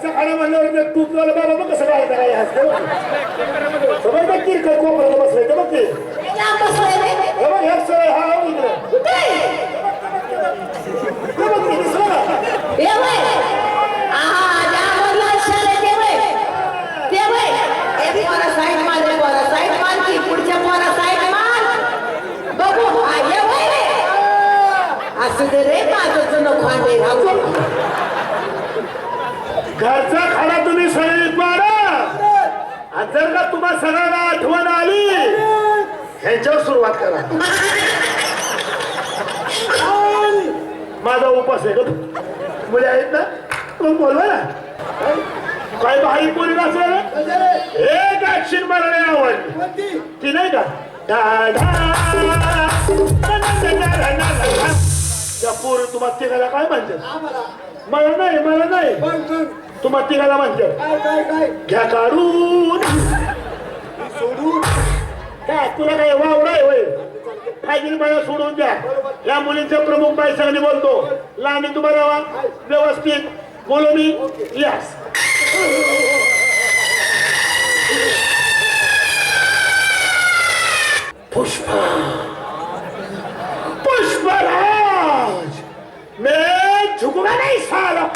घरचा खाणं म्हणल्यावर ते तूप झालं बाबा मग कसं काय काय हसतं समज बघ की काय कोपऱ्याला बसलाय. तर बघ की. लांब बघ ह्या सरळ हा हा बघ की दिसलं ये बाई. आहा, ज्यामधला अक्षर आहे ते बाई. ते बाई. एक पोरा side मार, एक पोरा side मार की. पुढच्या पोरा side मार. बघू, हा, ये बाई रे. असू दे रे माझं जुनं भांडे राहू दे. घरचा खाना तुम्ही सगळीत मारा. आणि जर का तुम्हा सगळ्यांना आठवण आली ह्यांच्यावर सुरुवात करा. माझा उपास आहे मुले आहेत ना? मग बोलवा ना? काय भाई पोरी नसेल एक ऍक्शन मला नाही आवडली ती नाही का? त्या पोरी तुम्हाला तिघाला काय म्हणतात? मला नाही मला नाही. तुम्हाला तिघाला म्हणतात घ्या काढून. सोडून? काय तुला काय वावडा आहे होय? फायदे मला सोडून द्या. या मुलींचे प्रमुख बाई सगळी बोलतो. लहान तुम्हाला वा. व्यवस्थित. बोलो मी? यस पुष्पा. पुष्पराज. मैं झुकूंगा नहीं साला।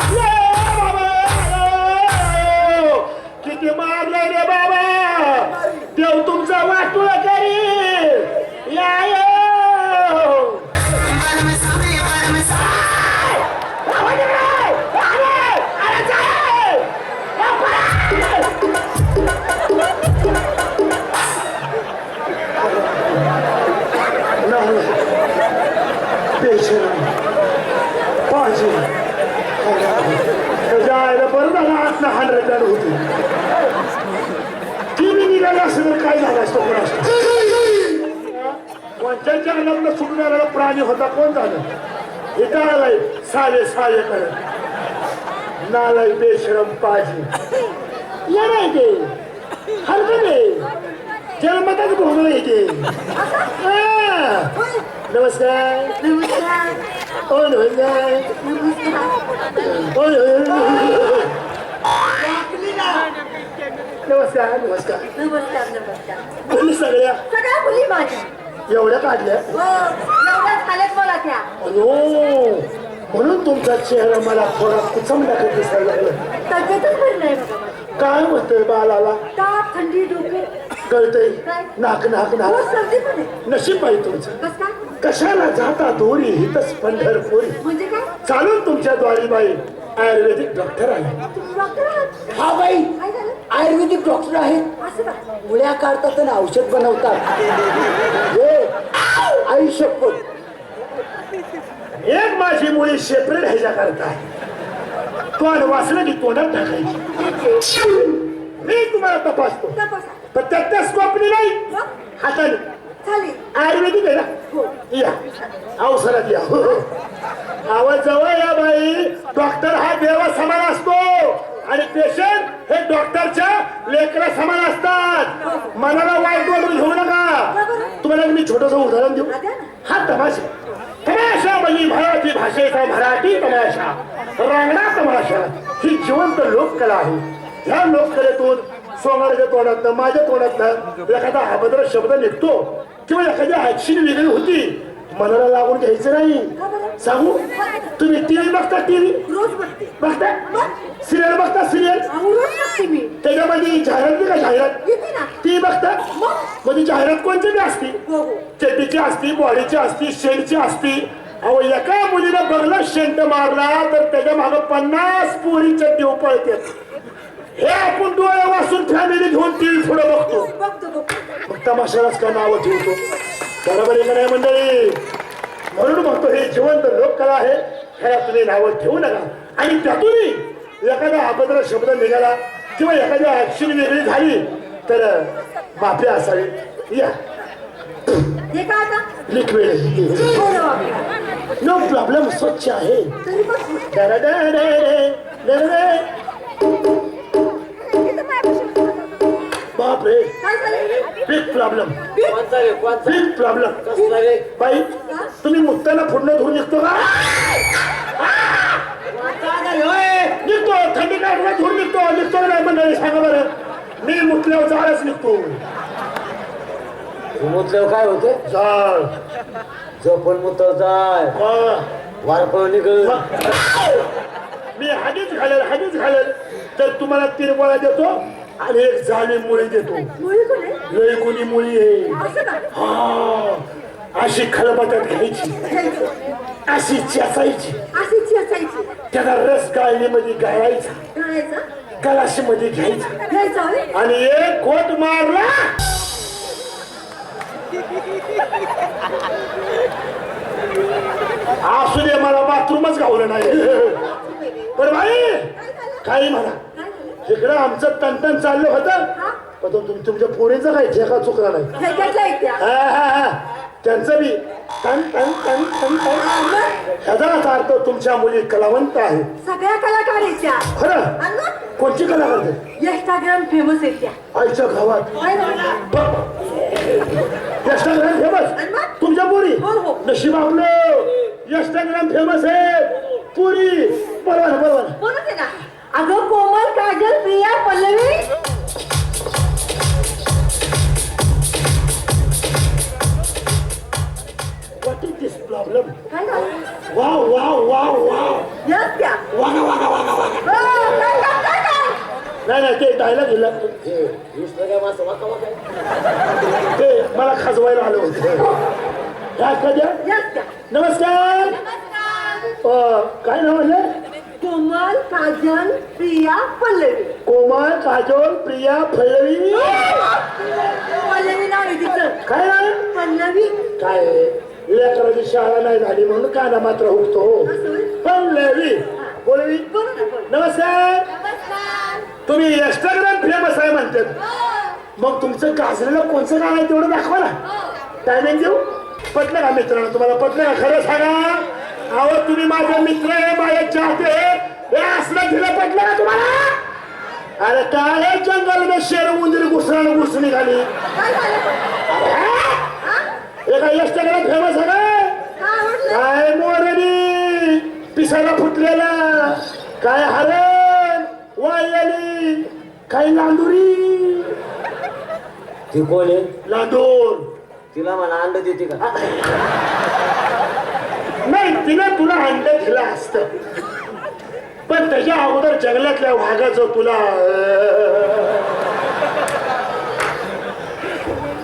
किती मारलं रे बाबा. देव तुमचा वाटूळ करी. या. पाहिजे. आईला बरं झालं आतला हंड्रेड होती. तर काय झालं? असतं कोण असतं कोणत्याच्या अंगातलं सुटून आलेला प्राणी होता कोण झालं? इथं आलाय साले साले करत नालाय बेशरम पाहिजे या नाही ते हरकत आहे जन्मताच भोगलं येते. नमस्कार. ओ नमस्कार. ओ नमस्कार नमस्कार नमस्कार. नमस्कार मुली सगळ्या. सगळ्या मुली माझ्या. एवढ्या काढल्या? हो एवढ्याच खाल्यात मला त्या. अनो म्हणून तुमचा चेहरा मला थोडा कुचमल्याकडे दिसायला लागला? तब्येतच बरी नाही बघा माझी. काय म्हणतोय बालाला ताप थंडी डोकं. कळतंय? काय? नाक नाक हो नाक सर्दी पण आहे. नशीब पाहिजे तुमचं. कशाला जाता दोरी? हितच पंढरपुरी म्हणजे काय? चालून तुमच्या द्वारी बाई आयुर्वेदिक डॉक्टर आहे. तुम्ही डॉक्टर आहात? हा बाई. आयुर्वेदिक डॉक्टर आहेत. असं का गोळ्या काढतात आणि औषध बनवतात. हे आई शपथ एक माझी मुली सेपरेट ह्याच्या करता तोंड वाचलं की तोंडात टाकायची. मी तुम्हाला तपासतो. तपासा. पण त्यात त्या स्कोपनी नाही. हाताने. झाली. आयुर्वेदिक आहे ना? या. अवसरात या. हो, हो. आवाज जवळ या बाई. डॉक्टर हा देवा समान असतो. आणि पेशंट हे डॉक्टरच्या लेकरा समान असतात. मनाला वाईट वाटून घेऊ नका. तुम्हाला मी छोटस उदाहरण देऊ. हा तमाशा तमाशा म्हणजे मराठी भाषेचा मराठी तमाशा. रांगडा तमाशा. ही जिवंत लोककला आहे. ह्या लोककलेतून सोनाराच्या तोंडातनं माझ्या तोंडातनं एखादा अभद्र शब्द निघतो किंवा एखादी ऍक्शन वेगळी होती मनाला लागून घ्यायचं नाही. सांगू? तुम्ही टीव्ही बघता टीव्ही? बघते. सिरियल मी त्याच्यामध्ये जाहिरात नाही का जाहिरात? येते ना. ती बघता? म्हणजे जाहिरात कोणती बी असती? हो हो. असती बॉडीची असती शेडची असती. अहो एका मुलीनं बघलं शेंट मारला तर त्याच्यामागे पन्नास पोरी चड्डी पळते हे आपण डोळे वाचून फॅमिली घेऊन टीव्ही पुढे बघतो. बघतो बघतो. मग तमाशालाच का नावं ठेवतो. बरोबर आहे का नाही मंडळी? म्हणून म्हणतो हे जिवंत लोककला आहे. ह्याला तुम्ही नावं ठेवू नका. आणि त्यातूनही एखादा अभद्र शब्द निघाला किंवा एखादी ऍक्शन वेगळी झाली तर माफी असावी या हे काय आता लिक्विड ना प्रॉब्लेम स्वच्छ आहे तरी पण डरडरे, डरडरे. इथं माझ्यापाशी बघा. बापरे काय झालं बिग प्रॉब्लेम कोणचा रे कोणचा बिग प्रॉब्लेम कसला रे बाई तुम्ही मुक्ताला पुढनं धुवून निघतो का कोणचा रे होय निघतो? थंडी काढला धुवून मुतलं सांगा बरं. मी मुतल्यावर जाळच निघतो. मुतल्यावर काय होते जाळ. झोपून मुतव जाय हा. वारपळ मग मी हागीच घालेल हागीच घालेल. तर तुम्हाला तिरवळा देतो आणि एक जाळी मुळी देतो. मुली कोण मुळी आहे. असं का? हा. अशी खलबत्यात घ्यायची अशी चेचायची. अशी चेचायची. त्याला रस गाळणीमध्ये गाळायचा. घालायचं गलाशी मध्ये घ्यायचा. घ्यायचं होय? आणि एक खोट मारला. असू दे मला बाथरूमच गावलं नाही. पण भाई काही म्हणा. काय झालं? इकडं आमचं तंतन चाललं होतं. पण तो तुम- तुमच्या पोरीचं काय ठेका चुकला नाही. ह्याच्यातल्या आहेत त्या. हा, हा, हा. त्यांचं बी तन तन तन तन तन ह्याचा अर्थ तुमच्या मुली कलावंत आहे सगळ्या कलाकारीच्या खरं? कोणची कला करते इंस्टाग्राम फेमस आहेत त्या आईच्या गावात. होय ना? Instagram famous? तुमच्या पुरी. हो, हो. नशीब आपलं. इंस्टाग्राम फेमस आहे. पुरी. बरोबर बरोबर आहे ना अगं Komal Kajal Priya Pallavi. Is this problem काय झालं? वा वा वा वा यस त्या वागा वागा वागा वागा हो, काय, काय, काय, काय? नाही नाही ते डायलॉग गेला ते मला खाजवायला आलं होतं. ह्या कद्या यस त्या नमस्कार. अं, काय नाव आहे? कोमल काजल प्रिया पल्लवी. कोमल काजोल प्रिया फळवी पल्लवी नाव आहे तिचं. काय नाव आहे? पल्लवी. काय? लेकराची शाळा नाही झाली म्हणून काना मात्र हुकतो. पल्लवी बोलवी. बोल ना बोल नमस्कार. तुम्ही इंस्टाग्राम फेमस आहे म्हणतात मग तुमचं गाजलेलं कोणचं गाणं आहे तेवढं दाखवा ना. टायमिंग देऊ? पटलं का मित्रांनो? तुम्हाला पटलं का? खरं सांगा. अहो तुम्ही माझे मित्र आहे माझे चाहते हे असलं दिलं पटलं का तुम्हाला? अरे काय? हे जंगल शेर उंदीर घुसरानं घुस निघाली काय झालं? हा? हा? हे काय इंस्टाग्राम फेमस आहे काय काय मोरणी पिसाला फुटलेला. काय हरण? वायली. काय लांडुरी ती कोण आहे? लांडोर तिला मला अंड देते का? नाही तिनं तुला अंड दिलं असत. पण त्याच्या अगोदर जंगलातल्या वाघाचं तुला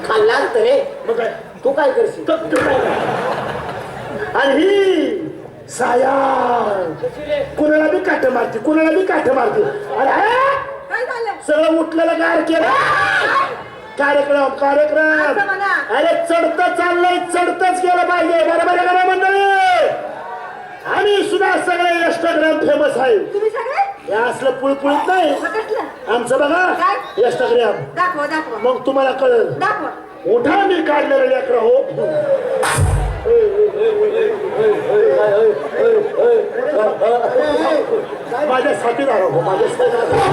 खाल्ला रे. मग काय? तू काय करशील? तर तू काय आणि ही साया कुणाला बी काठ मारते कुणाला बी काठ मारते. अरे हा? काय झालं? सगळं उठलेलं गार केलं. कार्यक्रम असं कार्यक्रम म्हणा. अरे चढत चाललंय चढतच केलं पाहिजे. बरोबर आहे का नाही मंडळी? आम्ही सुद्धा सगळे इंस्टाग्राम फेमस आहे. तुम्ही सगळे? हे असलं पुळपुळीत नाही. मग कसलं? आमचं बघा काय? इंस्टाग्राम दाखवा दाखवा. मग तुम्हाला कळलं. दाखवा. मोठा मी काढलेलं लेकर हो. माझ्या साथीदार हो माझ्या साथीदार.